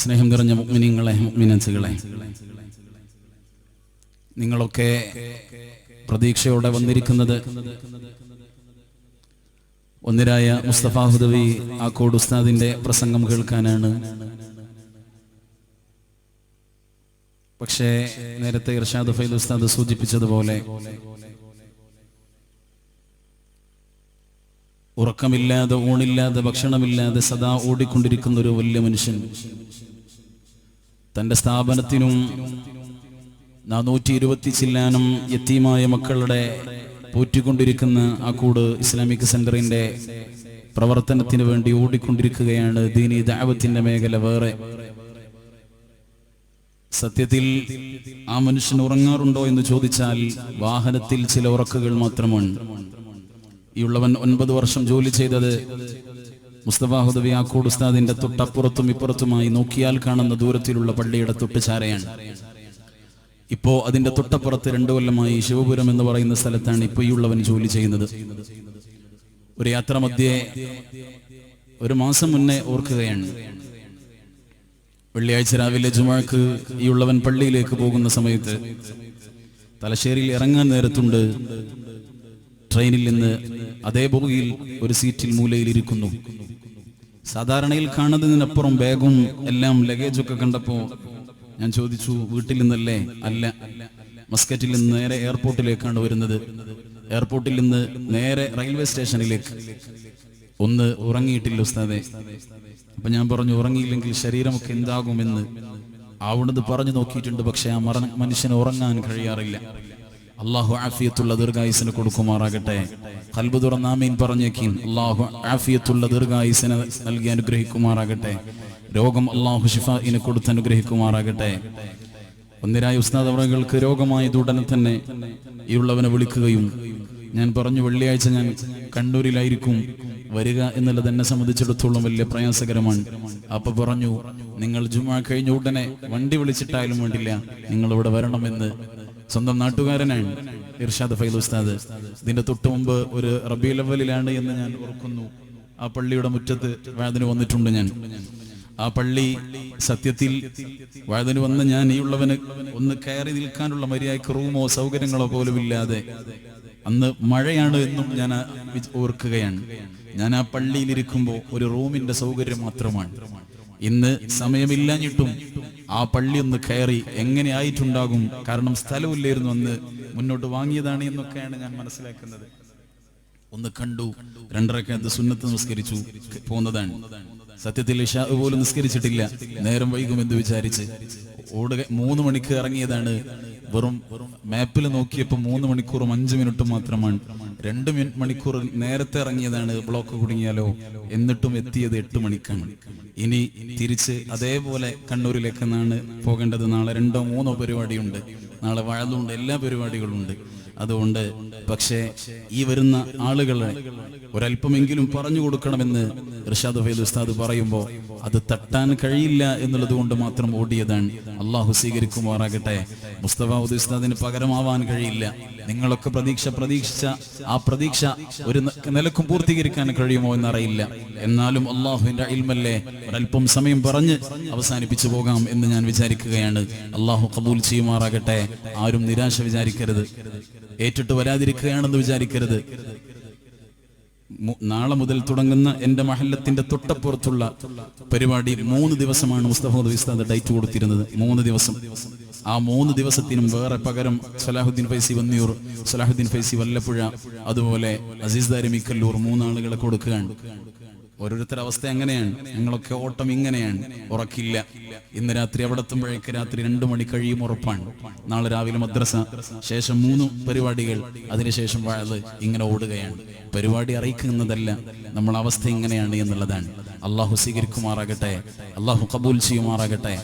സ്നേഹം നിറഞ്ഞ മുഗ്മിനിങ്ങളെ മുഗ്മിനൻസുകളെ. നിങ്ങളൊക്കെ പ്രതീക്ഷയോടെ വന്നിരിക്കുന്നത് ഒന്നിരായ മുസ്തഫ ഹുദവി ആക്കോട് ഉസ്താദിന്റെ പ്രസംഗം കേൾക്കാനാണ്. പക്ഷേ നേരത്തെ ഇർഷാദ് ഫൈൽ ഉസ്താദ് സൂചിപ്പിച്ചതുപോലെ ഉറക്കമില്ലാതെ ഊണില്ലാതെ ഭക്ഷണമില്ലാതെ സദാ ഓടിക്കൊണ്ടിരിക്കുന്ന ഒരു വലിയ മനുഷ്യൻ തന്റെ സ്ഥാപനത്തിനും നാനൂറ്റി ഇരുപത്തി ചില്ലാനം യത്തീമായ മക്കളുടെ പോറ്റിക്കൊണ്ടിരിക്കുന്ന ആ കൂട് ഇസ്ലാമിക് സെന്ററിന്റെ പ്രവർത്തനത്തിന് വേണ്ടി ഓടിക്കൊണ്ടിരിക്കുകയാണ്. ദീനി ദാവത്തിന്റെ മേഖല വേറെ. സത്യത്തിൽ ആ മനുഷ്യൻ ഉറങ്ങാറുണ്ടോ എന്ന് ചോദിച്ചാൽ വാഹനത്തിൽ ചില ഉറക്കുകൾ മാത്രമാണ്. ഈ ഉള്ളവൻ ഒൻപത് വർഷം ജോലി ചെയ്തത് മുസ്തഫ ഹുദവി ആക്കോട് ഉസ്താദിന്റെ തൊട്ടപ്പുറത്തും ഇപ്പുറത്തുമായി നോക്കിയാൽ കാണുന്ന ദൂരത്തിലുള്ള പള്ളിയുടെ തൊട്ടുചാരയാണ്. ഇപ്പോ അതിന്റെ തൊട്ടപ്പുറത്ത് രണ്ടു കൊല്ലമായി ശിവപുരം എന്ന് പറയുന്ന സ്ഥലത്താണ് ഇപ്പൊ ഈ ഉള്ളവൻ ജോലി ചെയ്യുന്നത്. ഒരു യാത്ര മധ്യേ ഒരു മാസം മുന്നേ ഓർക്കുകയാണ്. വെള്ളിയാഴ്ച രാവിലെ ജുമാക്ക് ഈ ഉള്ളവൻ പള്ളിയിലേക്ക് പോകുന്ന സമയത്ത് തലശ്ശേരിയിൽ ഇറങ്ങാൻ നേരത്തുണ്ട്. ട്രെയിനിൽ നിന്ന് അതേ ബോഗിയിൽ ഒരു സീറ്റിൽ മൂലയിൽ ഇരിക്കുന്നു സാധാരണയിൽ കാണുന്നതിനപ്പുറം ബാഗും എല്ലാം ലഗേജൊക്കെ കണ്ടപ്പോ ഞാൻ ചോദിച്ചു വീട്ടിൽ നിന്നല്ലേ? അല്ല. മസ്കറ്റിൽ നിന്ന് നേരെ എയർപോർട്ടിലേക്കാണ് വരുന്നത്. എയർപോർട്ടിൽ നിന്ന് നേരെ റെയിൽവേ സ്റ്റേഷനിലേക്ക്. ഒന്ന് ഉറങ്ങിയിട്ടില്ല ഉസ്താദെ. അപ്പൊ ഞാൻ പറഞ്ഞു ഉറങ്ങിയില്ലെങ്കിൽ ശരീരമൊക്കെ എന്താകുമെന്ന്? അവിടുന്ന് പറഞ്ഞു നോക്കിയിട്ടുണ്ട് പക്ഷെ ആ മനുഷ്യന് ഉറങ്ങാൻ കഴിയാറില്ല. അള്ളാഹു ആഫിയത്തുള്ള ദീർഘായുസിന് കൊടുക്കുമാറാകട്ടെ. കൽബ് തുറന്നാമീൻ പറഞ്ഞേക്കും. അള്ളാഹു ആഫിയത്തുള്ള ദീർഘായുസിന് നൽകി അനുഗ്രഹിക്കുമാറാകട്ടെ. രോഗം അള്ളാഹു ഷിഫായിന് കൊടുത്ത് അനുഗ്രഹിക്കുമാറാകട്ടെ. ഒന്നിരായ ഉസ്താദ് അവറുകൾക്ക് രോഗമായത് ഉടനെ തന്നെ ഈ ഉള്ളവനെ വിളിക്കുകയും ഞാൻ പറഞ്ഞു വെള്ളിയാഴ്ച ഞാൻ കണ്ണൂരിലായിരിക്കും വരിക എന്നുള്ളത് എന്നെ സംബന്ധിച്ചിടത്തോളം വലിയ പ്രയാസകരമാണ്. അപ്പൊ പറഞ്ഞു നിങ്ങൾ ജുമാ കഴിഞ്ഞ ഉടനെ വണ്ടി വിളിച്ചിട്ടായാലും വേണ്ടില്ല നിങ്ങൾ ഇവിടെ വരണമെന്ന്. സ്വന്തം നാട്ടുകാരനാണ് ഇർഷാദ് ഫൈൽ ഉസ്താദ്. ഇതിന്റെ തൊട്ടു മുമ്പ് ഒരു റബി ലെവലിലാണ് എന്ന് ഞാൻ ഓർക്കുന്നു. ആ പള്ളിയുടെ മുറ്റത്ത് വേദന വന്നിട്ടുണ്ട് ഞാൻ. ആ പള്ളി സത്യത്തിൽ വേദന വന്ന് ഞാൻ ഈ ഉള്ളവന് ഒന്ന് കയറി നിൽക്കാനുള്ള മര്യാദയ്ക്ക് റൂമോ സൗകര്യങ്ങളോ പോലും ഇല്ലാതെ അന്ന് മഴയാണ് എന്നും ഞാൻ ഓർക്കുകയാണ്. ഞാൻ ആ പള്ളിയിൽ ഇരിക്കുമ്പോൾ ഒരു റൂമിന്റെ സൗകര്യം മാത്രമാണ്. ഇന്ന് സമയമില്ലാഞ്ഞിട്ടും ആ പള്ളി ഒന്ന് കയറി എങ്ങനെ ആയിട്ടുണ്ടാകും? കാരണം സ്ഥലമില്ലായിരുന്നു അന്ന്. മുന്നോട്ട് വാങ്ങിയതാണ് എന്നൊക്കെയാണ് ഞാൻ മനസ്സിലാക്കുന്നത്. ഒന്ന് കണ്ടു. രണ്ടരക്കകത്ത് സുന്നത്ത് നിസ്കരിച്ചു പോന്നതാണ്. സത്യത്തിൽ ഇഷാ പോലും നിസ്കരിച്ചിട്ടില്ല. നേരം വൈകുമെന്ന് വിചാരിച്ച്. ഓടുക മൂന്ന് മണിക്ക് ഇറങ്ങിയതാണ്. വെറും മാപ്പിൽ നോക്കിയപ്പോൾ മൂന്ന് മണിക്കൂറും അഞ്ച് മിനിറ്റും മാത്രമാണ്. രണ്ട് മണിക്കൂർ നേരത്തെ ഇറങ്ങിയതാണ് ബ്ലോക്ക് കുടുങ്ങിയാലോ? എന്നിട്ടും എത്തിയത് എട്ട് മണിക്കാണ്. ഇനി തിരിച്ച് അതേപോലെ കണ്ണൂരിലേക്കെന്നാണ് പോകേണ്ടത്. നാളെ രണ്ടോ മൂന്നോ പരിപാടിയുണ്ട്. നാളെ വഴലുണ്ട് എല്ലാ പരിപാടികളുണ്ട്. അതുകൊണ്ട് പക്ഷേ ഈ വരുന്ന ആളുകളെ ഒരല്പമെങ്കിലും പറഞ്ഞു കൊടുക്കണമെന്ന് ഫൈദ് ഉസ്താദ് പറയുമ്പോൾ അത് തട്ടാൻ കഴിയില്ല എന്നുള്ളത് കൊണ്ട് മാത്രം ഓടിയതാണ്. അള്ളാഹു സ്വീകരിക്കുമാറാകട്ടെ. മുസ്തഫ ഉസ്താദിന് പകരമാവാൻ കഴിയില്ല. നിങ്ങളൊക്കെ പ്രതീക്ഷ പ്രതീക്ഷിച്ച ആ പ്രതീക്ഷ ഒരു നിലക്കും പൂർത്തീകരിക്കാൻ കഴിയുമോ എന്നറിയില്ല. എന്നാലും അള്ളാഹുവിന്റെ ഇൽമല്ലേ ഒരല്പം സമയം പറഞ്ഞ് അവസാനിപ്പിച്ചു പോകാം എന്ന് ഞാൻ വിചാരിക്കുകയാണ്. അള്ളാഹു കബൂൽ ചെയ്യുമാറാകട്ടെ. ആരും നിരാശ വിചാരിക്കരുത്. ഏറ്റിട്ട് വരാതിരിക്കുകയാണെന്ന് വിചാരിക്കരുത്. നാളെ മുതൽ തുടങ്ങുന്ന എന്റെ മഹല്ലത്തിന്റെ തൊട്ടപ്പുറത്തുള്ള പരിപാടി മൂന്ന് ദിവസമാണ് മുസ്തഫ ഉസ്താദ് ഡേറ്റ് കൊടുത്തിരുന്നത്. മൂന്ന് ദിവസം. ആ മൂന്ന് ദിവസത്തിനും വേറെ പകരം സലാഹുദ്ദീൻ ഫൈസി വന്നിയൂർ സലാഹുദ്ദീൻ ഫൈസി വല്ലപ്പുഴ അതുപോലെ അസീസ് ദാരിമിക്കല്ലൂർ മൂന്നാളുകളെ കൊടുക്കുകയാണ്. ഓരോരുത്തരുടെ അവസ്ഥ അങ്ങനെയാണ് ഞങ്ങളൊക്കെ ഓട്ടം ഇങ്ങനെയാണ്. ഉറക്കില്ല. ഇന്ന് രാത്രി അവിടെ എത്തുമ്പോഴേക്ക് രാത്രി രണ്ടു മണി കഴിയും ഉറപ്പാണ്. നാളെ രാവിലെ മദ്രസ. ശേഷം മൂന്ന് പരിപാടികൾ. അതിനുശേഷം വാഴത് ഇങ്ങനെ ഓടുകയാണ്. പരിപാടി അറിയിക്കുന്നതല്ല നമ്മളെ അവസ്ഥ ഇങ്ങനെയാണ് എന്നുള്ളതാണ്. അള്ളാഹു സ്വീകരിക്കുമാറാകട്ടെ. അള്ളാഹു കബൂൽ ചെയ്യുമാറാകട്ടെ.